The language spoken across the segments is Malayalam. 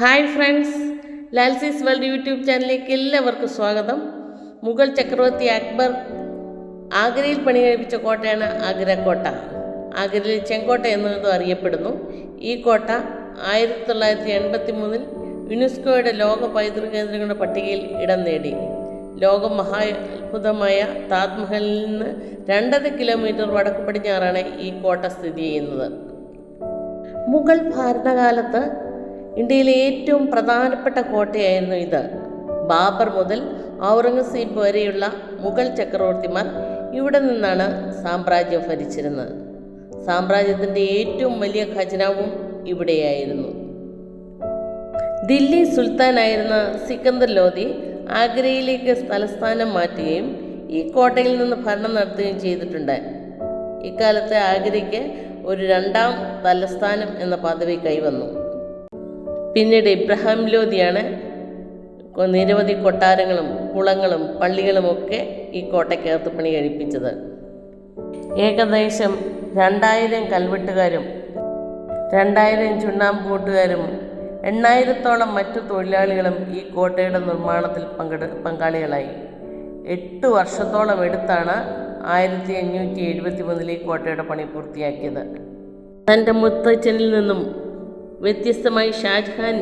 ഹായ് ഫ്രണ്ട്സ് ലാൽസീസ് വേൾഡ് യൂട്യൂബ് ചാനലിലേക്ക് എല്ലാവർക്കും സ്വാഗതം. മുഗൾ ചക്രവർത്തി അക്ബർ ആഗ്രയിൽ പണി കഴിപ്പിച്ച കോട്ടയാണ് ആഗ്ര കോട്ട. ആഗ്രയിൽ ചെങ്കോട്ട എന്നതും അറിയപ്പെടുന്നു. ഈ കോട്ട ആയിരത്തി തൊള്ളായിരത്തി എൺപത്തി മൂന്നിൽ യുനെസ്കോയുടെ ലോക പൈതൃക കേന്ദ്രങ്ങളുടെ പട്ടികയിൽ ഇടം നേടി. ലോക മഹാ അത്ഭുതമായ താജ്മഹലിൽ നിന്ന് രണ്ടര കിലോമീറ്റർ വടക്ക് പടിഞ്ഞാറാണ് ഈ കോട്ട സ്ഥിതി ചെയ്യുന്നത്. മുഗൾ ഭരണകാലത്ത് ഇന്ത്യയിലെ ഏറ്റവും പ്രധാനപ്പെട്ട കോട്ടയായിരുന്നു ഇത്. ബാബർ മുതൽ ഔറംഗസീബ് വരെയുള്ള മുഗൾ ചക്രവർത്തിമാർ ഇവിടെ നിന്നാണ് സാമ്രാജ്യം ഭരിച്ചിരുന്നത്. സാമ്രാജ്യത്തിന്റെ ഏറ്റവും വലിയ ഖജനാവും ഇവിടെയായിരുന്നു. ദില്ലി സുൽത്താനായിരുന്ന സിക്കന്ദർ ലോധി ആഗ്രയിലേക്ക് തലസ്ഥാനം മാറ്റുകയും ഈ കോട്ടയിൽ നിന്ന് ഭരണം നടത്തുകയും ചെയ്തിട്ടുണ്ട്. ഇക്കാലത്ത് ആഗ്രയ്ക്ക് ഒരു രണ്ടാം തലസ്ഥാനം എന്ന പദവി കൈവന്നു. പിന്നീട് ഇബ്രഹാം ലോധിയാണ് നിരവധി കൊട്ടാരങ്ങളും കുളങ്ങളും പള്ളികളുമൊക്കെ ഈ കോട്ടയ്ക്കകത്ത് പണി കഴിപ്പിച്ചത്. ഏകദേശം രണ്ടായിരം കൽവെട്ടുകാരും രണ്ടായിരം ചുണ്ണാമ്പൂട്ടുകാരും എണ്ണായിരത്തോളം മറ്റു തൊഴിലാളികളും ഈ കോട്ടയുടെ നിർമ്മാണത്തിൽ പങ്കെടു പങ്കാളികളായി. എട്ട് വർഷത്തോളം എടുത്താണ് ആയിരത്തി അഞ്ഞൂറ്റി എഴുപത്തി മൂന്നിൽ ഈ കോട്ടയുടെ പണി പൂർത്തിയാക്കിയത്. തന്റെ മുത്തച്ഛനിൽ നിന്നും വ്യത്യസ്തമായി ഷാജഹാൻ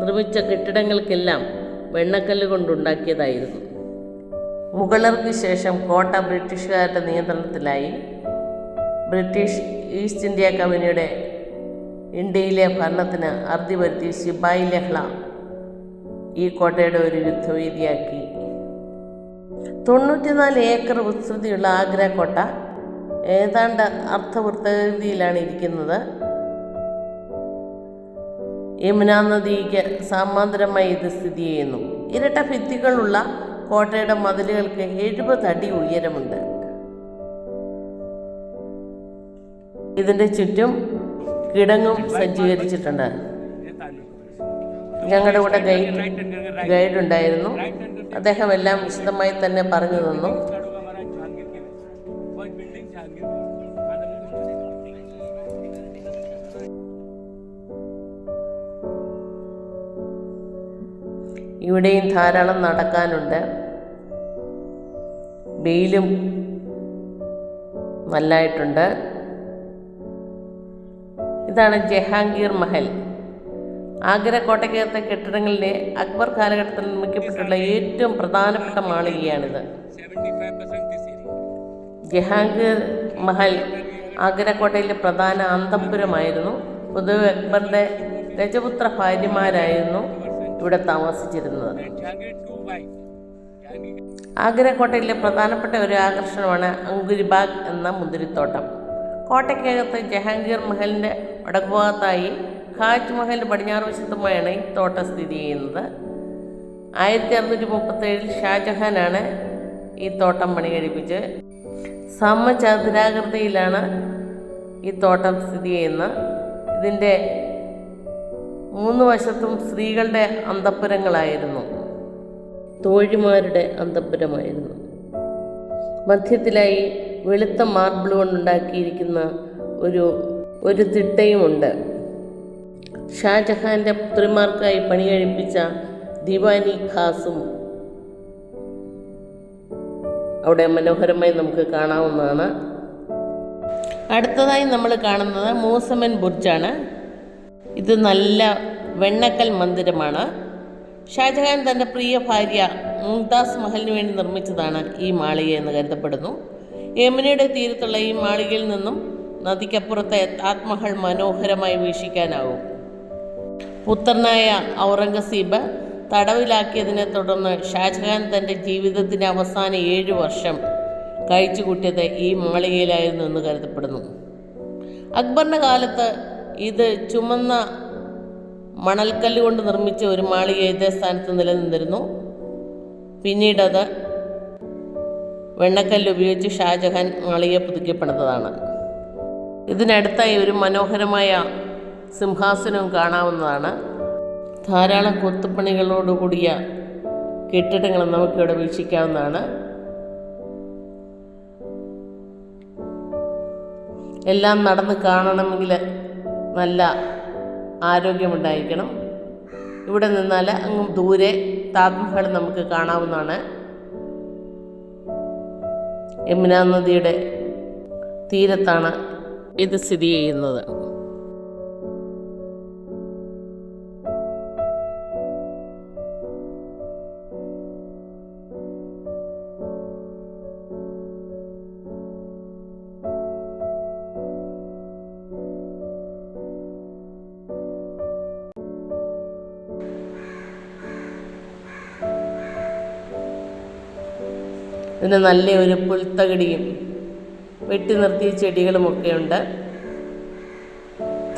നിർമ്മിച്ച കെട്ടിടങ്ങൾക്കെല്ലാം വെണ്ണക്കല്ല് കൊണ്ടുണ്ടാക്കിയതായിരുന്നു. മുഗളർക്ക് ശേഷം കോട്ട ബ്രിട്ടീഷുകാരുടെ നിയന്ത്രണത്തിലായി. ബ്രിട്ടീഷ് ഈസ്റ്റ് ഇന്ത്യ കമ്പനിയുടെ ഇന്ത്യയിലെ ഭരണത്തിന് അറുതി വരുത്തി ശിബായി ലഹ്ള ഈ കോട്ടയുടെ ഒരു യുദ്ധവേദിയാക്കി. തൊണ്ണൂറ്റിനാല് ഏക്കർ വിസ്തൃതിയുള്ള ആഗ്ര കോട്ട ഏതാണ്ട് അർത്ഥവൃത്തഗതിയിലാണ് ഇരിക്കുന്നത്. യമുനാ നദിക്ക് സമാന്തരമായി ഇത് സ്ഥിതി ചെയ്യുന്നു. ഇരട്ട ഭിത്തികളുള്ള കോട്ടയുടെ മതിലുകൾക്ക് എഴുപത് അടി ഉയരമുണ്ട്. ഇതിന്റെ ചുറ്റും കിടങ്ങും സജ്ജീകരിച്ചിട്ടുണ്ട്. ഞങ്ങളുടെ കൂടെ ഗൈഡ് ഗൈഡ് ഉണ്ടായിരുന്നു അദ്ദേഹം എല്ലാം വിശദമായി തന്നെ പറഞ്ഞു തന്നു. ഇവിടെയും ധാരാളം നടക്കാനുണ്ട്. വെയിലും നല്ലതായിട്ടുണ്ട് ഇതാണ് ജഹാംഗീർ മഹൽ. ആഗ്ര കോട്ടയ്ക്കകത്തെ കെട്ടിടങ്ങളിലെ അക്ബർ കാലഘട്ടത്തിൽ നിർമ്മിക്കപ്പെട്ടുള്ള ഏറ്റവും പ്രധാനപ്പെട്ട മാളികയാണിത്. ജഹാംഗീർ മഹൽ ആഗ്ര കോട്ടയിലെ പ്രധാന അന്തപുരമായിരുന്നു. പൊതുവെ അക്ബറിന്റെ രജപുത്ര ഭാര്യമാരായിരുന്നു. ഇവിടെ താമസിച്ചിരുന്നത്. ആഗ്ര കോട്ടയിലെ പ്രധാനപ്പെട്ട ഒരു ആകർഷണമാണ് അങ്കുരിബാഗ് എന്ന മുന്തിരിത്തോട്ടം. കോട്ടയ്ക്കകത്ത് ജഹാംഗീർ മഹലിന്റെ വടക്കുഭാഗത്തായി ഖാജ് മഹലിന്റെ പടിഞ്ഞാറ് വശത്തുമായാണ് ഈ തോട്ടം സ്ഥിതി ചെയ്യുന്നത്. ആയിരത്തി അറുന്നൂറ്റി മുപ്പത്തേഴിൽ ഷാജഹാനാണ് ഈ തോട്ടം പണി കഴിപ്പിച്ച് സമചതുരാകൃതിയിലാണ് ഈ തോട്ടം സ്ഥിതി ചെയ്യുന്നത്. ഇതിന്റെ മൂന്ന് വശത്തും സ്ത്രീകളുടെ അന്തപ്പുരങ്ങളായിരുന്നു തോഴിമാരുടെ അന്തപ്പുരമായിരുന്നു മധ്യത്തിലായി വെളുത്ത മാർബിൾ കൊണ്ടുണ്ടാക്കിയിരിക്കുന്ന ഒരു ഒരു തിട്ടയുമുണ്ട്. ഷാജഹാന്റെ പുത്രിമാർക്കായി പണി കഴിപ്പിച്ച ദിവാനി ഖാസും അവിടെ മനോഹരമായി നമുക്ക് കാണാവുന്നതാണ്. അടുത്തതായി നമ്മൾ കാണുന്നത് മൂസമൻ ബുർജാണ്. ഇത് നല്ല വെണ്ണക്കൽ മന്ദിരമാണ്. ഷാജഹാൻ തന്റെ പ്രിയ ഭാര്യ മുംതാസ് മഹലിന് വേണ്ടി നിർമ്മിച്ചതാണ് ഈ മാളിക എന്ന് കരുതപ്പെടുന്നു. യമുനയുടെ തീരത്തുള്ള ഈ മാളികയിൽ നിന്നും നദിക്കപ്പുറത്തെ താജ്മഹൽ മനോഹരമായി വീക്ഷിക്കാനാവും. പുത്രനായ ഔറംഗസീബ് തടവിലാക്കിയതിനെ തുടർന്ന് ഷാജഹാൻ തന്റെ ജീവിതത്തിന്റെ അവസാന ഏഴ് വർഷം കഴിച്ചു കൂട്ടിയത് ഈ മാളികയിലായിരുന്നു എന്ന് കരുതപ്പെടുന്നു. അക്ബറിന്റെ കാലത്ത് ഇത് ചുമന്ന മണൽക്കല്ല് കൊണ്ട് നിർമ്മിച്ച ഒരു മാളിക ഇതേ സ്ഥാനത്ത് നിലനിന്നിരുന്നു. പിന്നീടത് വെണ്ണക്കല്ല് ഉപയോഗിച്ച് ഷാജഹാൻ മാളിക പുതുക്കിപ്പണിതതാണ്. ഇതിനടുത്തായി ഒരു മനോഹരമായ സിംഹാസനവും കാണാവുന്നതാണ്. ധാരാളം കൊത്തുപണികളോടുകൂടിയ കെട്ടിടങ്ങൾ നമുക്കിവിടെ വീക്ഷിക്കാവുന്നതാണ്. എല്ലാം നടന്ന് കാണണമെങ്കിൽ നല്ല ആരോഗ്യമുണ്ടായിരിക്കണം. ഇവിടെ നിന്നാൽ അങ്ങ് ദൂരെ താജ്മഹൽ നമുക്ക് കാണാവുന്നതാണ്. യമുന നദിയുടെ തീരത്താണ് ഇത് സ്ഥിതി ചെയ്യുന്നത്. ഇതിന് നല്ല ഒരു പുൽത്തകിടിയും വെട്ടി നിർത്തിയ ചെടികളുമൊക്കെ ഉണ്ട്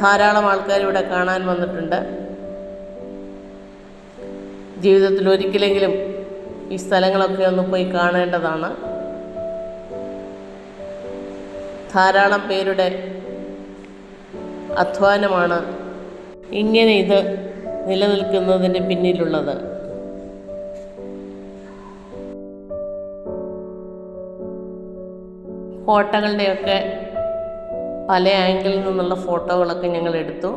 ധാരാളം ആൾക്കാർ ഇവിടെ കാണാൻ വന്നിട്ടുണ്ട്. ജീവിതത്തിൽ ഒരിക്കലെങ്കിലും ഈ സ്ഥലങ്ങളൊക്കെ ഒന്ന് പോയി കാണേണ്ടതാണ്. ധാരാളം പേരുടെ അധ്വാനമാണ് ഇങ്ങനെ ഇത് നിലനിൽക്കുന്നതിന്റെ പിന്നിലുള്ളത്. കോട്ടകളുടെയൊക്കെ പല ആംഗിളിൽ നിന്നുള്ള ഫോട്ടോകളൊക്കെ ഞങ്ങൾ എടുത്തു.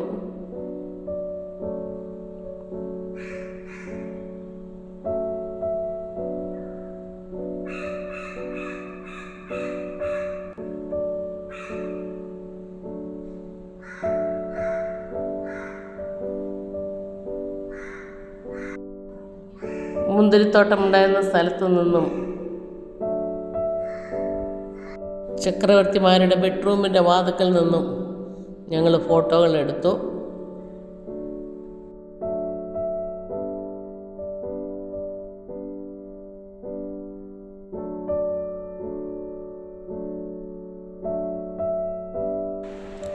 മുന്തിരിത്തോട്ടമുണ്ടായിരുന്ന സ്ഥലത്തു നിന്നും ചക്രവർത്തിമാരുടെ ബെഡ്റൂമിന്റെ വാതുക്കൽ നിന്നും ഞങ്ങൾ ഫോട്ടോകൾ എടുത്തു.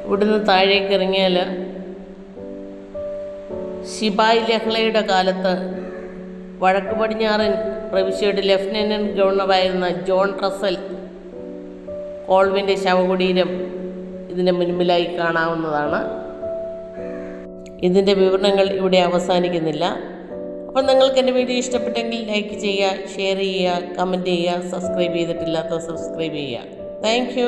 ഇവിടുന്ന് താഴേക്ക് ഇറങ്ങിയാൽ ശിപായി ലഹ്ലയുടെ കാലത്ത് വടക്ക് പടിഞ്ഞാറൻ പ്രവിശ്യയുടെ ലഫ്റ്റനന്റ് ഗവർണറായിരുന്ന ജോൺ റസൽ കോൾവിന്റെ ശവകുടീരം ഇതിന്റെ മുൻപിലായി കാണാവുന്നതാണ്. ഇതിന്റെ വിവരണങ്ങൾ ഇവിടെ അവസാനിക്കുന്നില്ല. അപ്പോൾ നിങ്ങൾക്ക് എന്റെ വീഡിയോ ഇഷ്ടപ്പെട്ടെങ്കിൽ ലൈക്ക് ചെയ്യുക ഷെയർ ചെയ്യുക കമന്റ് ചെയ്യുക സബ്സ്ക്രൈബ് ചെയ്തിട്ടില്ലാത്ത സബ്സ്ക്രൈബ് ചെയ്യുക. താങ്ക്